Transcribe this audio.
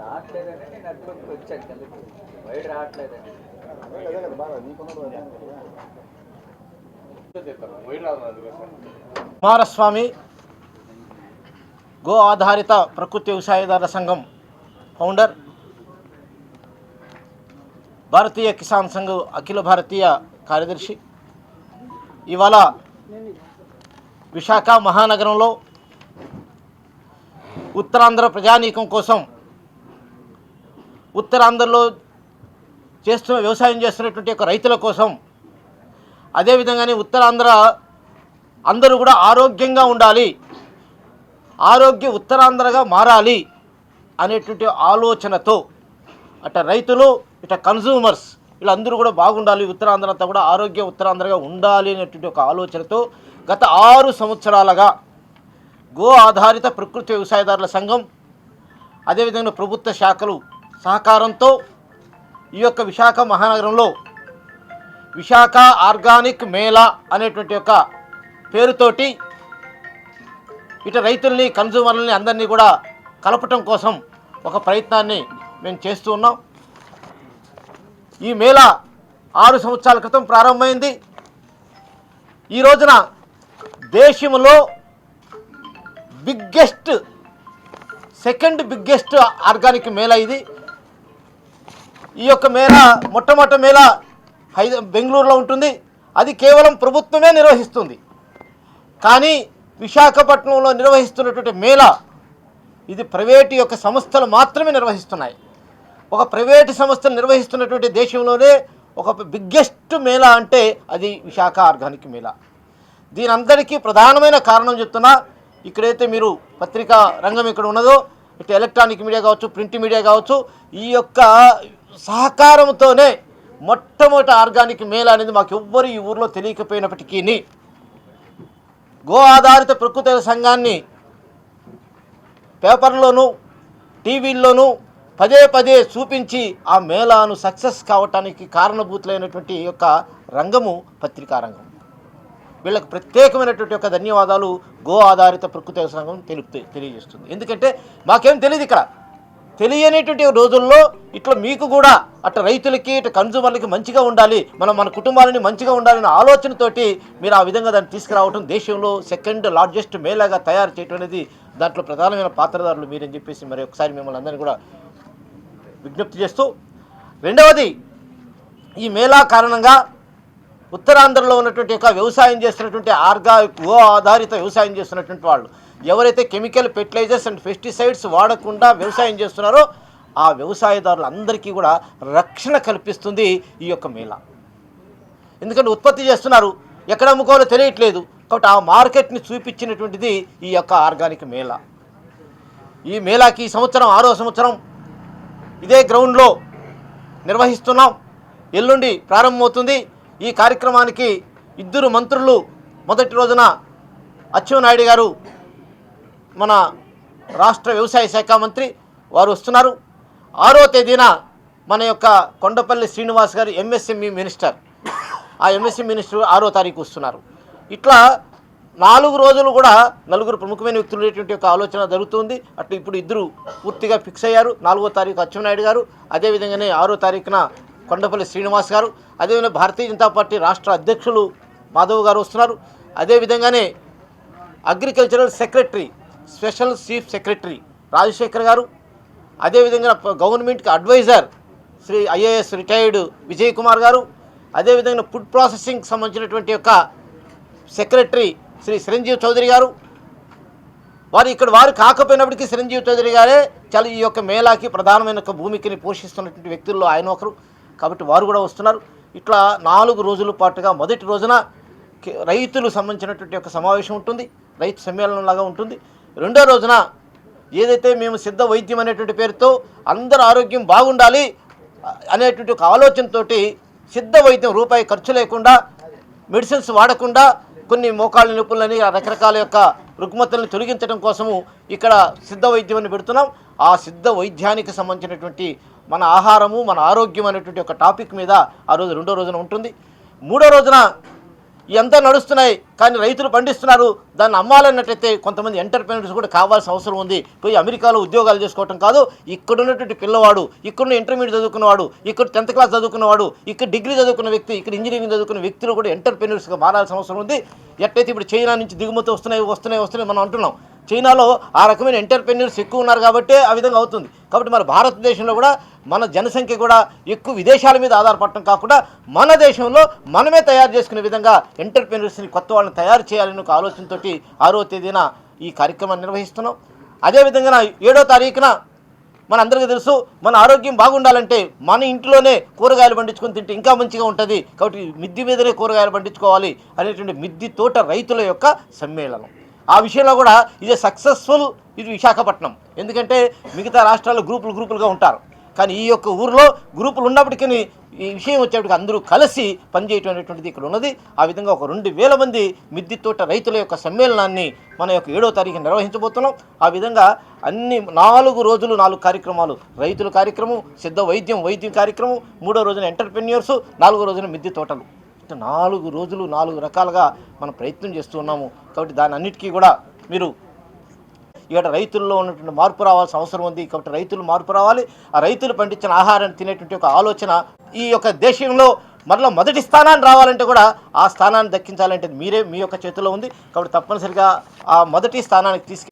రావట్లేదని నేను అడ్డుకి వచ్చాను కలిపి వైడ్ రావట్లేదని కుమారస్వామి గో ఆధారిత ప్రకృతి వ్యవసాయదారుల సంఘం ఫౌండర్ భారతీయ కిసాన్ సంఘ్ అఖిల భారతీయ కార్యదర్శి. ఇవాళ విశాఖ మహానగరంలో ఉత్తరాంధ్ర ప్రజానీకం కోసం ఉత్తరాంధ్రలో చేస్తున్న వ్యవసాయం చేస్తున్నటువంటి యొక్క రైతుల కోసం అదేవిధంగానే ఉత్తరాంధ్ర అందరూ కూడా ఆరోగ్యంగా ఉండాలి. ఆరోగ్య ఉత్తరాంధ్రగా మారాలి అనేటువంటి ఆలోచనతో అట రైతులు ఇట కన్సూమర్స్ వీళ్ళందరూ కూడా బాగుండాలి ఉత్తరాంధ్ర అంతా కూడా ఆరోగ్య ఉత్తరాంధ్రగా ఉండాలి అనేటువంటి ఒక ఆలోచనతో గత ఆరు సంవత్సరాలుగా గో ఆధారిత ప్రకృతి వ్యవసాయదారుల సంఘం అదేవిధంగా ప్రభుత్వ శాఖలు సహకారంతో ఈ యొక్క విశాఖ మహానగరంలో విశాఖ ఆర్గానిక్ మేళా అనేటువంటి యొక్క పేరుతోటి ఇటు రైతుల్ని కన్జ్యూమర్లని అందరినీ కూడా కలపటం కోసం ఒక ప్రయత్నాన్ని మేము చేస్తూ ఉన్నాం. ఈ మేళా ఆరు సంవత్సరాల క్రితం ప్రారంభమైంది. ఈ రోజున దేశంలో biggest second biggest organic mela ఇది. ఈ యొక్క మేళ మొట్టమొదటి మేళ హైద బెంగళూరులో ఉంటుంది. అది కేవలం ప్రభుత్వమే నిర్వహిస్తుంది. కానీ విశాఖపట్నంలో నిర్వహిస్తున్నటువంటి మేళ ఇది ప్రైవేటు యొక్క సంస్థలు మాత్రమే నిర్వహిస్తున్నాయి. ఒక ప్రైవేటు సంస్థలు నిర్వహిస్తున్నటువంటి దేశంలోనే ఒక బిగ్గెస్ట్ మేళ అంటే అది విశాఖ ఆర్గానిక్ మేళ. దీని అందరికీ ప్రధానమైన కారణం చెప్తున్నా ఇక్కడైతే మీరు పత్రికా రంగం ఇక్కడ ఉన్నదో ఇటు ఎలక్ట్రానిక్ మీడియా కావచ్చు ప్రింట్ మీడియా కావచ్చు ఈ యొక్క సహకారంతోనే మొట్టమొదటి ఆర్గానిక్ మేళ అనేది మాకు ఎవ్వరు ఈ ఊర్లో తెలియకపోయినప్పటికీ గో ఆధారిత ప్రకృతి సంఘాన్ని పేపర్లోను టీవీల్లోనూ పదే పదే చూపించి ఆ మేళాను సక్సెస్ కావటానికి కారణభూతులైనటువంటి యొక్క రంగము పత్రికా రంగం. వీళ్ళకి ప్రత్యేకమైనటువంటి యొక్క ధన్యవాదాలు గో ఆధారిత ప్రకృతి సంఘం తెలుపు తెలియజేస్తుంది. ఎందుకంటే మాకేం తెలియదు ఇక్కడ. తెలియనిటువంటి రోజుల్లో ఇట్లా మీకు కూడా అటు రైతులకి ఇటు కన్జ్యూమర్లకి మంచిగా ఉండాలి మనం మన కుటుంబాలని మంచిగా ఉండాలనే ఆలోచనతోటి మీరు ఆ విధంగా దాన్ని తీసుకురావటం దేశంలో సెకండ్ లార్జెస్ట్ మేళాగా తయారు చేయటం అనేది దాంట్లో ప్రధానమైన పాత్రదారులు మీరని చెప్పేసి మరి ఒకసారి మిమ్మల్ని అందరినీ కూడా విజ్ఞప్తి చేస్తూ రెండవది ఈ మేళా కారణంగా ఉత్తరాంధ్రలో ఉన్నటువంటి యొక్క వ్యవసాయం చేస్తున్నటువంటి ఆర్గానిక్ గో ఆధారిత వ్యవసాయం చేస్తున్నటువంటి వాళ్ళు. ఎవరైతే కెమికల్ ఫెర్టిలైజర్స్ అండ్ పెస్టిసైడ్స్ వాడకుండా వ్యవసాయం చేస్తున్నారో ఆ వ్యవసాయదారులందరికీ కూడా రక్షణ కల్పిస్తుంది ఈ యొక్క మేళ. ఎందుకంటే ఉత్పత్తి చేస్తున్నారు ఎక్కడ అమ్ముకోవాలో తెలియట్లేదు కాబట్టి ఆ మార్కెట్ని చూపించినటువంటిది ఈ యొక్క ఆర్గానిక్ మేళ. ఈ మేళాకి ఈ సంవత్సరం ఆరో సంవత్సరం ఇదే గ్రౌండ్లో నిర్వహిస్తున్నాం. ఎల్లుండి ప్రారంభమవుతుంది. ఈ కార్యక్రమానికి ఇద్దరు మంత్రులు మొదటి రోజున అచ్చెన్నాయుడు గారు మన రాష్ట్ర వ్యవసాయ శాఖ మంత్రి వారు వస్తున్నారు. ఆరో తేదీన మన యొక్క కొండపల్లి శ్రీనివాస్ గారు ఎంఎస్ఎంఈ మినిస్టర్. ఆ ఎంఎస్ఎం మినిస్టర్ ఆరో తారీఖు వస్తున్నారు. ఇట్లా నాలుగు రోజులు కూడా నలుగురు ప్రముఖమైన వ్యక్తులు ఉండేటువంటి ఒక ఆలోచన జరుగుతుంది. అట్లా ఇప్పుడు ఇద్దరు పూర్తిగా ఫిక్స్ అయ్యారు. నాలుగో తారీఖు అచ్చెన్నాయుడు గారు. అదేవిధంగానే ఆరో తారీఖున కొండపల్లి శ్రీనివాస్ గారు అదేవిధంగా భారతీయ జనతా పార్టీ రాష్ట్ర అధ్యక్షులు మాధవ్ గారు వస్తున్నారు. అదేవిధంగానే agricultural secretary special chief secretary Rajasekhar గారు అదేవిధంగా గవర్నమెంట్కి adviser Shri IAS retired Vijay Kumar గారు అదేవిధంగా ఫుడ్ ప్రాసెసింగ్ సంబంధించినటువంటి యొక్క సెక్రటరీ శ్రీ చిరంజీవి చౌదరి గారు. వారు ఇక్కడ వారు కాకపోయినప్పటికీ చిరంజీవి చౌదరి గారే చాలా ఈ యొక్క మేళాకి ప్రధానమైన ఒక భూమికని పోషిస్తున్నటువంటి వ్యక్తుల్లో ఆయన ఒకరు. కాబట్టి వారు కూడా వస్తున్నారు. ఇట్లా నాలుగు రోజుల పాటుగా మొదటి రోజున రైతులు సంబంధించినటువంటి ఒక సమావేశం ఉంటుంది. రైతు సమ్మేళనం లాగా ఉంటుంది. రెండో రోజున ఏదైతే మేము సిద్ధ వైద్యం అనేటువంటి పేరుతో అందరు ఆరోగ్యం బాగుండాలి అనేటువంటి ఒక ఆలోచనతోటి సిద్ధ వైద్యం రూపాయి ఖర్చు లేకుండా మెడిసిన్స్ వాడకుండా కొన్ని మోకాళ్ళ నొప్పులని రకరకాల యొక్క రుగ్మతలను తొలగించడం కోసము ఇక్కడ సిద్ధ వైద్యం అని పెడుతున్నాం. ఆ సిద్ధ వైద్యానికి సంబంధించినటువంటి మన ఆహారము మన ఆరోగ్యం అనేటువంటి ఒక టాపిక్ మీద ఆ రోజు రెండో రోజున ఉంటుంది. మూడో రోజున ఎంత నడుస్తున్నాయి కానీ రైతులు పండిస్తున్నారు దాన్ని అమ్మాలన్నట్లయితే కొంతమంది ఎంటర్ప్రీనర్స్ కూడా కావాల్సిన అవసరం ఉంది. పోయి అమెరికాలో ఉద్యోగాలు చేసుకోవటం కాదు ఇక్కడ ఉన్నటువంటి పిల్లవాడు ఇక్కడ ఇంటర్మీడియట్ చదువుకున్నవాడు ఇక్కడ టెన్త్ క్లాస్ చదువుకున్నవాడు ఇక్కడ డిగ్రీ చదువుకున్న వ్యక్తి ఇక్కడ ఇంజనీరింగ్ చదువుకున్న వ్యక్తులు కూడా ఎంటర్ప్రీనర్స్గా మారాల్సిన అవసరం ఉంది. ఎట్లయితే ఇప్పుడు చైనా నుంచి దిగుమతి వస్తున్నాయి వస్తున్నాయి వస్తున్నాయి మనం అంటున్నాం. చైనాలో ఆ రకమైన ఎంటర్ప్రెన్యూర్స్ ఎక్కువ ఉన్నారు కాబట్టి ఆ విధంగా అవుతుంది. కాబట్టి మన భారతదేశంలో కూడా మన జనసంఖ్య కూడా ఎక్కువ విదేశాల మీద ఆధారపడటం కాకుండా మన దేశంలో మనమే తయారు చేసుకునే విధంగా ఎంటర్ప్రెన్యూర్స్ని కొత్త వాళ్ళని తయారు చేయాలని ఒక ఆలోచనతోటి ఆరో తేదీన ఈ కార్యక్రమాన్ని నిర్వహిస్తున్నాం. అదేవిధంగా ఏడో తారీఖున మన అందరికీ తెలుసు మన ఆరోగ్యం బాగుండాలంటే మన ఇంట్లోనే కూరగాయలు పండించుకొని తింటే ఇంకా మంచిగా ఉంటుంది. కాబట్టి మిద్ది మీదనే కూరగాయలు పండించుకోవాలి అనేటువంటి మిద్ది తోట రైతుల యొక్క సమ్మేళనం. ఆ విషయంలో కూడా ఇది సక్సెస్ఫుల్ ఇది విశాఖపట్నం. ఎందుకంటే మిగతా రాష్ట్రాల్లో గ్రూపులు గ్రూపులుగా ఉంటారు. కానీ ఈ యొక్క ఊరిలో గ్రూపులు ఉన్నప్పటికీ ఈ విషయం వచ్చేప్పటికి అందరూ కలిసి పనిచేయటం అనేటువంటిది ఇక్కడ ఉన్నది. ఆ విధంగా ఒక రెండు వేల మంది మిద్ది తోట రైతుల యొక్క సమ్మేళనాన్ని మన యొక్క ఏడో తారీఖు నిర్వహించబోతున్నాం. ఆ విధంగా అన్ని నాలుగు రోజులు నాలుగు కార్యక్రమాలు రైతుల కార్యక్రమం సిద్ధ వైద్యం వైద్యం కార్యక్రమం మూడో రోజున ఎంటర్ప్రెన్యూర్స్ నాలుగో రోజున మిద్ది తోటలు. ఇట్లా నాలుగు రోజులు నాలుగు రకాలుగా మనం ప్రయత్నం చేస్తున్నాము కాబట్టి దాని అన్నిటికీ కూడా మీరు ఇక్కడ రైతుల్లో ఉన్నటువంటి మార్పు రావాల్సిన అవసరం ఉంది. కాబట్టి రైతులు మార్పు రావాలి. ఆ రైతులు పండించిన ఆహారాన్ని తినేటువంటి ఒక ఆలోచన ఈ యొక్క దేశంలో మరలా మొదటి స్థానాన్ని రావాలంటే కూడా ఆ స్థానాన్ని దక్కించాలంటే మీరే మీ యొక్క చేతిలో ఉంది. కాబట్టి తప్పనిసరిగా ఆ మొదటి స్థానానికి తీసుకు